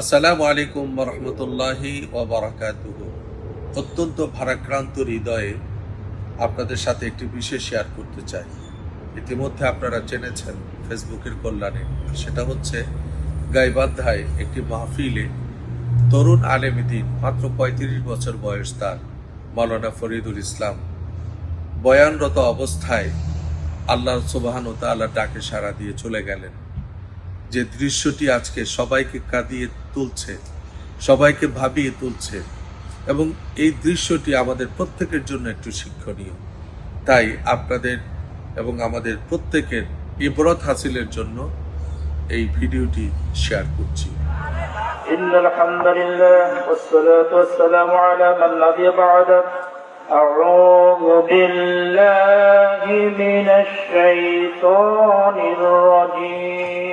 আসসালামু আলাইকুম রহমতুল্লাহি ওবরাকাতুহ। অত্যন্ত ভারাক্রান্ত হৃদয়ে আপনাদের সাথে একটি বিশেষ শেয়ার করতে চাই। ইতিমধ্যে আপনারা জেনেছেন ফেসবুকের কল্যাণে। সেটা হচ্ছে গাইবান্ধায় একটি মাহফিলে তরুণ আলেমিদিন মাত্র পঁয়ত্রিশ বছর বয়স তার, মাওলানা ফরিদুল ইসলাম। বয়ানরত অবস্থায় আল্লাহ সুবাহান ও তাল্লাহ ডাকে সাড়া দিয়ে চলে গেলেন। যে দৃশ্যটি আজকে সবাইকে কাঁদিয়ে তুলছে সবাইকে ভাবিয়ে তুলছে এবং এই দৃশ্যটি আমাদের প্রত্যেকের জন্য একটু শিক্ষণীয় তাই আপনাদের এবং আমাদের প্রত্যেকের ইবরত হাসিলের জন্য এই ভিডিওটি শেয়ার করছি إن الحمد لله والصلاة والسلام على من نبي بعده أعوذ بالله من الشيطان الرجيم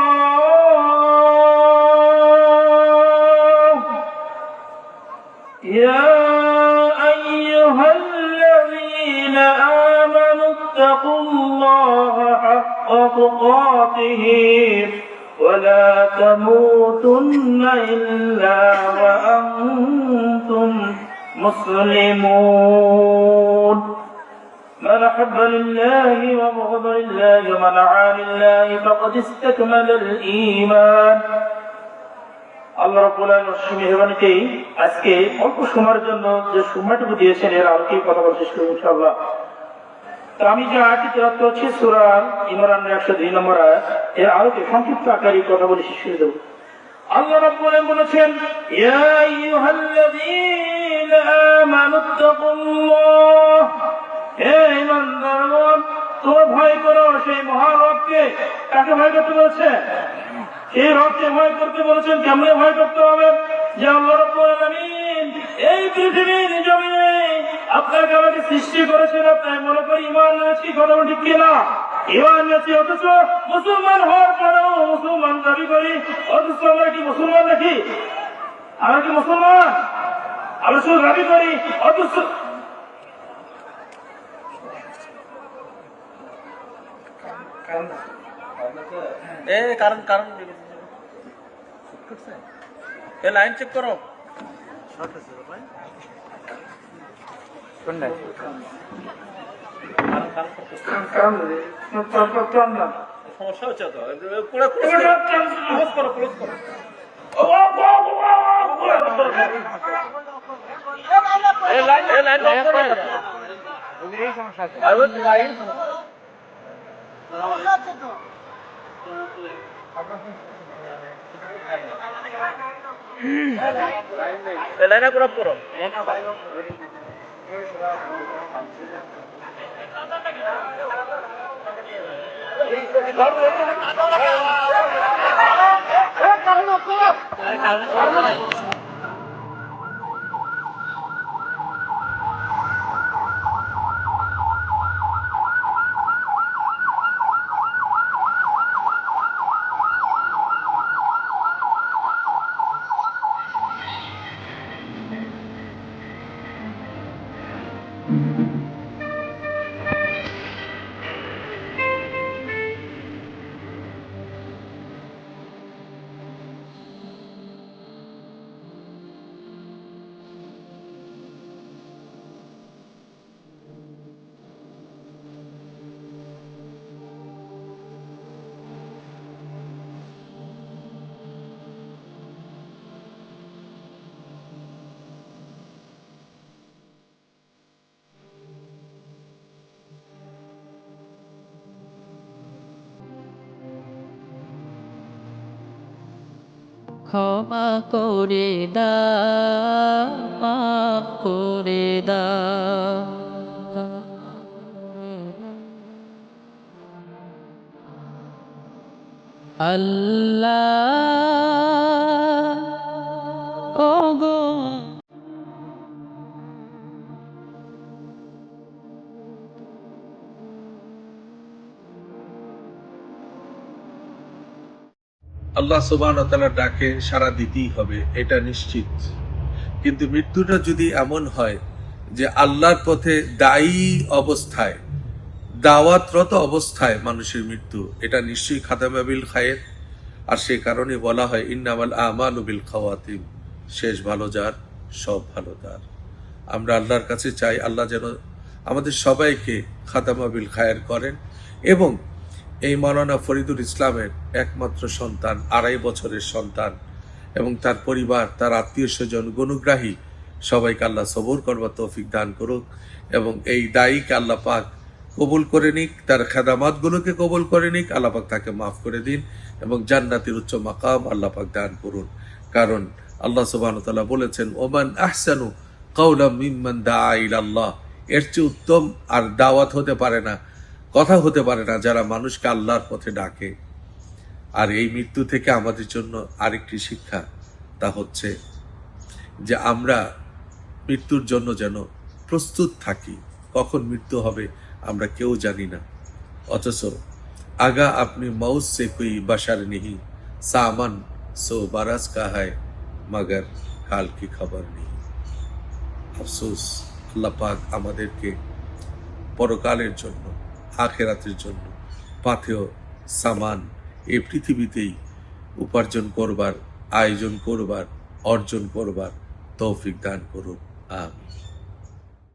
حق تقاته ولا تموتن إلا وأنتم مسلمون من أحب لله وبغض لله ومن عان لله فقد استكمل الإيمان আল্লাহ রাব্বুল আলামিন মেহরবানিতেই আজকে অল্প সময়ের জন্য যে সময়টুকু দিয়েছেন এর আলোকে কথা বলা শেষ করব ইনশাআল্লাহ আমি যে আয়াতটি তেলাওয়াত করছি সূরা ইমরান 102 নম্বর এর আলোকে সংক্ষিপ্ত আকারে কথা বলে শেষ করে দেব। আল্লাহ বলেছেন, ইয়া আইয়ুহাল্লাযীনা আমানুত্তাকুল্লাহ হে তোমরা ভয় করো সেই মহান রবকে। কাকে ভয় করতে বলছে এই রবকে ভয় করতে বলেছেন, কেমনে ভয় করতে হবে? যে আল্লাহ রাব্বুল আলামিন এই পৃথিবীর জমিনে আপনাকে আমাকে সৃষ্টি করেছেন আপনার মনে করি ইমান আছি কথা ঠিক কিনা? ইমান আছি অথচ মুসলমান হওয়ার পরেও মুসলমান দাবি করি অথচ আমরা কি মুসলমান নাকি? আমরা কি মুসলমান? আমরা শুধু দাবি করি অথচ এ কারণ কারণ এ লাইন চেক করো। সমস্যা হচ্ছে তো ক্লোজ করো ক্লোজ করো লাইন এ করো Carlos, Carlos. ক্ষমা করে দা মাফ করে দা। আল্লাহ আল্লাহ সোবান সুবাহ ডাকে সারা দিতেই হবে, এটা নিশ্চিত। কিন্তু মৃত্যুটা যদি এমন হয় যে আল্লাহর পথে দায়ী অবস্থায়, দাওয়াতরত অবস্থায় মানুষের মৃত্যু, এটা নিশ্চয়ই খাতামাবিল খায়ের। আর সে কারণে বলা হয়, ইন্নামাল আমাল বিল খাওয়াতিম, শেষ ভালো যার, সব ভালো তার। আমরা আল্লাহর কাছে চাই, আল্লাহ যেন আমাদের সবাইকে খাতামাবিল খায়ের করেন এবং এই মাওলানা ফরিদুল ইসলামের একমাত্র সন্তান, আড়াই বছরের সন্তান এবং তার পরিবার, তার আত্মীয় স্বজন গনুগ্রাহী সবাইকে আল্লাহ সবর করবার তৌফিক দান করুক এবং এই দায়ীকে আল্লাহ পাক কবুল করে নিক, তার খেদামাতগুলোকে কবুল করে নিক, আল্লাহ পাক তাকে মাফ করে দিন এবং জান্নাতের উচ্চ মাকাম আল্লাহ পাক দান করুন। কারণ আল্লাহ সুবহান তাআলা বলেছেন, ওমান আহসানু কাউলা মিম্মান দা আল্লাহ এর চেয়ে উত্তম আর দাওয়াত হতে পারে না। কথা হতে পারে না যারা মানুষকে আল্লাহর পথে ডাকে। আর এই মৃত্যু থেকে আমাদের জন্য আরেকটি শিক্ষা, তা হচ্ছে যে আমরা মৃত্যুর জন্য যেন প্রস্তুত থাকি। কখন মৃত্যু হবে আমরা কেউ জানি না। অথচ আগা আপনি মাউস সে কুই বাসার নিহি, সামান সো বারাস কাহায় হয় মগর কাল কি খবর নেই। আফসোস, আল্লাহ পাক আমাদেরকে পরকালের জন্য আখেরাতের জন্য। পাথেয় সামান এ পৃথিবীতেই উপার্জন করবার, আয়োজন করবার, অর্জন করবার তৌফিক দান করুন। আমিন।